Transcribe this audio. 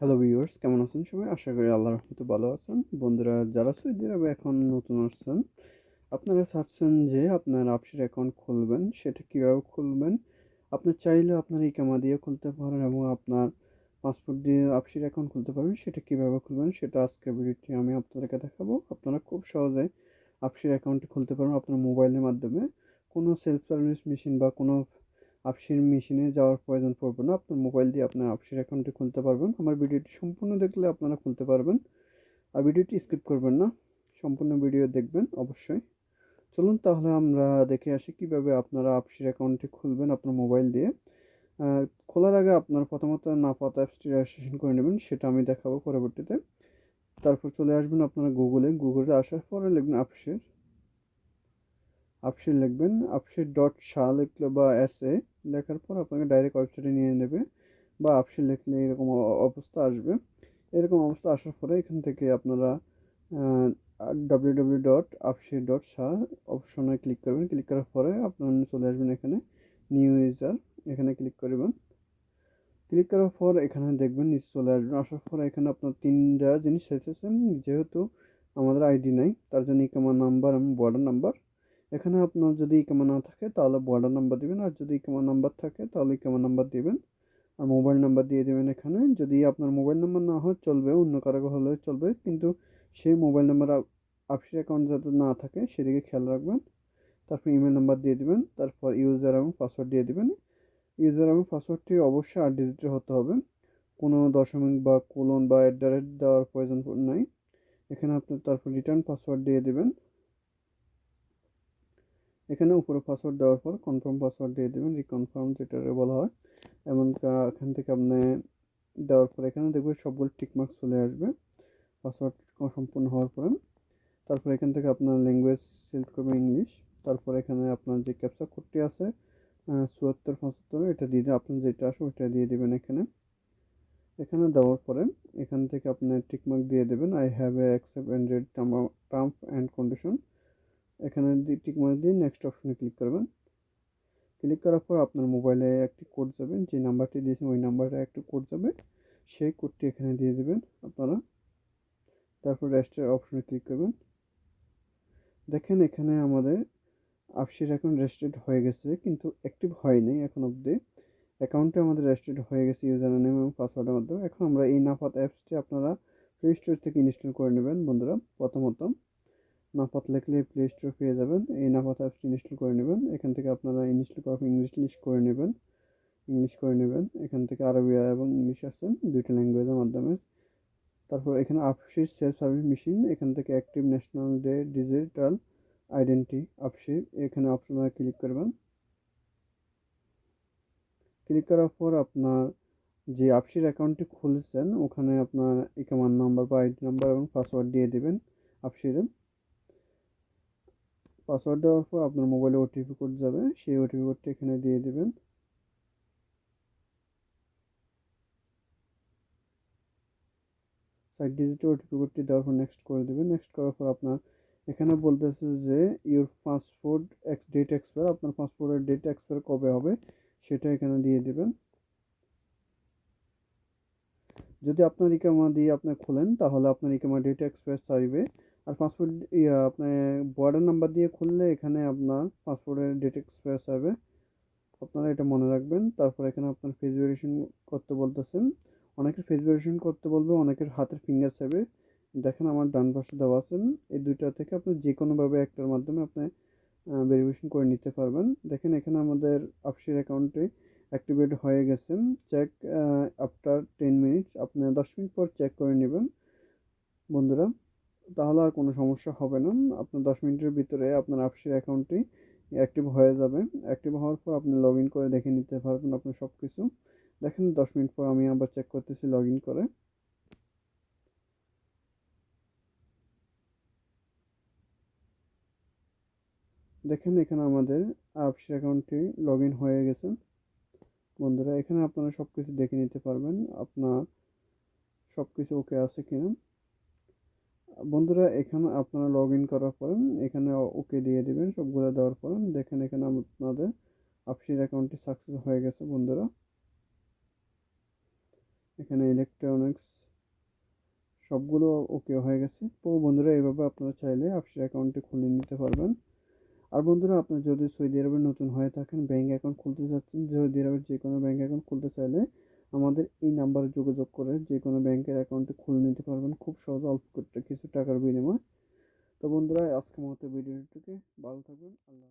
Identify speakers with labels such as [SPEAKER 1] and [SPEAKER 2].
[SPEAKER 1] Hello viewers কেমন আছেন সবাই? আশা করি আল্লাহর রহমতে ভালো আছেন। বন্ধুরা যারা সৌদি আরবে এখন নতুন আসছেন, আপনারা চাচ্ছেন যে আপনার আপসের অ্যাকাউন্ট খুলবেন, সেটা কীভাবে খুলবেন? আপনি চাইলে আপনার ইকামা দিয়ে খুলতে পারেন এবং আপনার পাসপোর্ট দিয়ে আপসির অ্যাকাউন্ট খুলতে পারবেন, সেটা কীভাবে খুলবেন সেটা আজকে ভিডিওটি আমি আপনাদেরকে দেখাবো। আপনারা খুব সহজে আপসির অ্যাকাউন্টটি খুলতে পারবেন আপনার মোবাইলের মাধ্যমে। কোনো সেলফ সার্ভিস মেশিন বা কোনো আপসির মেশিনে যাওয়ার প্রয়োজন পড়বে না। আপনার মোবাইল দিয়ে আপনার আপসির অ্যাকাউন্টটি খুলতে পারবেন। আমার ভিডিওটি সম্পূর্ণ দেখলে আপনারা খুলতে পারবেন। আর ভিডিওটি স্কিপ করবেন না। সম্পূর্ণ ভিডিও দেখবেন, অবশ্যই। চলুন তাহলে আমরা দেখে আসি কীভাবে আপনারা আপসির অ্যাকাউন্টটি খুলবেন আপনার মোবাইল দিয়ে। খোলার আগে আপনার প্রথমত নাফাত অ্যাপসটি রেজিস্ট্রেশন করে নেবেন, সেটা আমি দেখাবো পরবর্তীতে। তারপর চলে আসবেন আপনারা গুগলে গুগলে আসার পরে লিখবেন আপসির আপসির লিখবেন আপসির ডট শাহ লিখলে বা এ লেখার পর আপনাকে ডাইরেক্ট ওয়েবসাইটে নিয়ে নেবে বা আপসির লিখলে এরকম অবস্থা আসবে। এরকম অবস্থা আসার পরে এখান থেকে আপনারা ডাব্লিউ ডাব্লিউ ডট আপসির ডট শাহ অপশনে ক্লিক করবেন। ক্লিক করার পরে আপনার চলে আসবেন এখানে নিউ ইউজার এখানে ক্লিক করবেন। ক্লিক করার পর এখানে দেখবেন নিচে চলে আসবেন। আসার পরে এখানে আপনার তিনটা জিনিস এসেছেন যেহেতু আমাদের আইডি নাই, তার জন্য ইকামা নাম্বার এবং বর্ডার নাম্বার এখানে আপনার যদি ইকামা না থাকে, তাহলে বর্ডার নাম্বার দিবেন। আর যদি ইকামা নাম্বার থাকে, তাহলে ইকামা নাম্বার দিবেন। আর মোবাইল নাম্বার দিয়ে দেবেন এখানে। যদি আপনার মোবাইল নাম্বার না হয়, চলবে, অন্য কারও হলে চলবে। কিন্তু সেই মোবাইল নাম্বার আপসির অ্যাকাউন্ট যাতে না থাকে, সেদিকে খেয়াল রাখবেন। তারপর ইমেল নাম্বার দিয়ে দেবেন। তারপর ইউজার এবং পাসওয়ার্ড দিয়ে দেবেন। ইউজার এবং পাসওয়ার্ডটি অবশ্যই আট ডিজিটের হতে হবে। কোনো দশমিক বা কোলন বা অ্যাট দ্য রেট দেওয়ার প্রয়োজন নাই। এখানে আপনি তারপর রিটার্ন পাসওয়ার্ড দিয়ে দেবেন। এখানে উপরে পাসওয়ার্ড দেওয়ার পর কনফার্ম পাসওয়ার্ড দিয়ে দেবেন রিকনফার্ম যেটা বলা হয়। এমন এখান থেকে আপনি দেওয়ার পর এখানে দেখবেন সবগুলো টিকমার্ক চলে আসবে। পাসওয়ার্ড সম্পূর্ণ হওয়ার পরে। তারপর এখান থেকে আপনার ল্যাঙ্গুয়েজ সিলেক্ট করবেন ইংলিশ তারপর এখানে আপনার যে ক্যাপচা কোডটি আছে চুয়াত্তর, পঁচাত্তর, এটা দিয়ে আপনার যেটা আসে ওইটা দিয়ে দেবেন এখানে। এখানে দেওয়ার পরে এখান থেকে আপনি টিকমার্ক দিয়ে দেবেন I have a accept and read term and condition এখানে টিক মার্ক দিয়ে নেক্সট অপশনে ক্লিক করবেন। ক্লিক করার পর আপনার মোবাইলে একটি কোড যাবেন যে নাম্বারটি দিয়েছেন ওই নাম্বারে একটি কোড যাবে। সেই কোডটি এখানে দিয়ে দেবেন আপনারা। তারপর রেস্টের অপশনে ক্লিক করবেন। দেখেন এখানে আমাদের আপসির অ্যাকাউন্ট রেজিস্টার্ড হয়ে গেছে, কিন্তু অ্যাক্টিভ হয়নি এখন অবধি। অ্যাকাউন্টে আমাদের রেজিস্টার্ড হয়ে গেছে ইউজার নেম এবং পাসওয়ার্ডের মাধ্যমে। এখন আমরা এই নাফাত অ্যাপসটি আপনারা প্লে স্টোর থেকে ইনস্টল করে নেবেন বন্ধুরা, প্রথমত। নাফাত লিখলে প্লে স্টোর পেয়ে যাবেন। এই নাফাত অ্যাপসটি ইনস্টল করে নেবেন। এখান থেকে আপনারা ইনস্টল করার ইংলিশ লিস্ট করে নেবেন। ইংলিশ করে নেবেন। এখান থেকে আরবি এবং ইংলিশ আসছেন দুইটা ল্যাঙ্গুয়েজের মাধ্যমে। তারপর এখানে আপসির সেলফ সার্ভিস মেশিন এখান থেকে active national day digital identity আপসির এখানে অপশনে ক্লিক করবেন। ক্লিক করার পর আপনার যে আপসির অ্যাকাউন্টটি খুলছেন, ওখানে আপনার ইকামার নাম্বার বা আইডি নাম্বার এবং পাসওয়ার্ড দিয়ে দেবেন আপসিরে পাসওয়ার্ড দেওয়ার পর আপনার মোবাইলে ওটিপি কোড যাবে, সেই ওটিপি কোডটি এখানে দিয়ে দেবেন। সাইড ডিজিটে ওটিপি কোডটি দেওয়ার পর নেক্সট করে দেবেন। নেক্সট করার পর আপনার এখানে বলতেছে যে ইউর পাসপোর্ট ডেট এক্সপায়ার আপনার পাসপোর্টের ডেট এক্সপায়ার কবে হবে, সেটা এখানে দিয়ে দেবেন। যদি আপনার ইকামা দিয়ে আপনি খোলেন, তাহলে আপনার ইকামা ডেট এক্সপায়ার চাইবে। আর পাসপোর্ট ইয়া আপনি বর্ডার নাম্বার দিয়ে খুললে এখানে আপনার পাসপোর্টের ডেট এক্সপায়ার হবে। আপনারা এটা মনে রাখবেন। তারপর এখানে আপনার ফেস ভেরিয়েশন করতে বলতেছেন। অনেকের ফেস ভেরিয়েশন করতে বলবে, অনেকের হাতের ফিঙ্গার চাইবে দেখেন আমার ডান পাশে দেওয়া আছেন। এই দুইটা থেকে আপনি যে কোনোভাবে একটার মাধ্যমে আপনি ভেরিফিকেশন করে নিতে পারবেন। দেখেন এখানে আমাদের আপসির অ্যাকাউন্টে অ্যাক্টিভেট হয়ে গেছেন। চেক আফটার টেন মিনিটস আপনি দশ মিনিট পর চেক করে নেবেন। বন্ধুরা তাহলে আর কোনো সমস্যা হবে না। আপনার দশ মিনিটের ভিতরে আপনার আপসির অ্যাকাউন্টটি অ্যাক্টিভ হয়ে যাবে। অ্যাক্টিভ হওয়ার পর আপনি লগ ইন করে দেখে নিতে পারবেন আপনার সব কিছু দেখেন, দশ মিনিট পর আমি আবার চেক করতেছি লগ ইন করে। দেখেন, এখানে আমাদের আপসির অ্যাকাউন্টটি লগ ইন হয়ে গেছে। বন্ধুরা, এখানে আপনারা সব কিছু দেখে নিতে পারবেন। আপনার সব কিছু ওকে আছে কিনা। বন্ধুরা, এখানে আপনারা লগ ইন করার পর এখানে ওকে দিয়ে দেবেন, সবগুলো দেওয়ার পর দেখেন এখানে আপনাদের আপসির অ্যাকাউন্টটি সাকসেস হয়ে গেছে বন্ধুরা। এখানে ইলেকট্রনিক্স সবগুলো ওকে হয়ে গেছে। তো বন্ধুরা, এইভাবে আপনারা চাইলে আপসের অ্যাকাউন্টটি খুলে নিতে পারবেন। আর বন্ধুরা আপনি যদি সৌদি আরবে নতুন হয়ে থাকেন ব্যাঙ্ক অ্যাকাউন্ট খুলতে চাচ্ছেন, সৌদি আরবের যে কোনো ব্যাঙ্ক অ্যাকাউন্ট খুলতে চাইলে আমাদের এই নাম্বারে যোগাযোগ করে যে কোনো ব্যাংকের অ্যাকাউন্টে খুলে নিতে পারবেন। খুব সহজ, অল্প করতে কিছু টাকার বিনিময়ে। তো বন্ধুরা, আজকের মতো ভিডিওটিকে ভালো থাকবেন। আল্লাহ।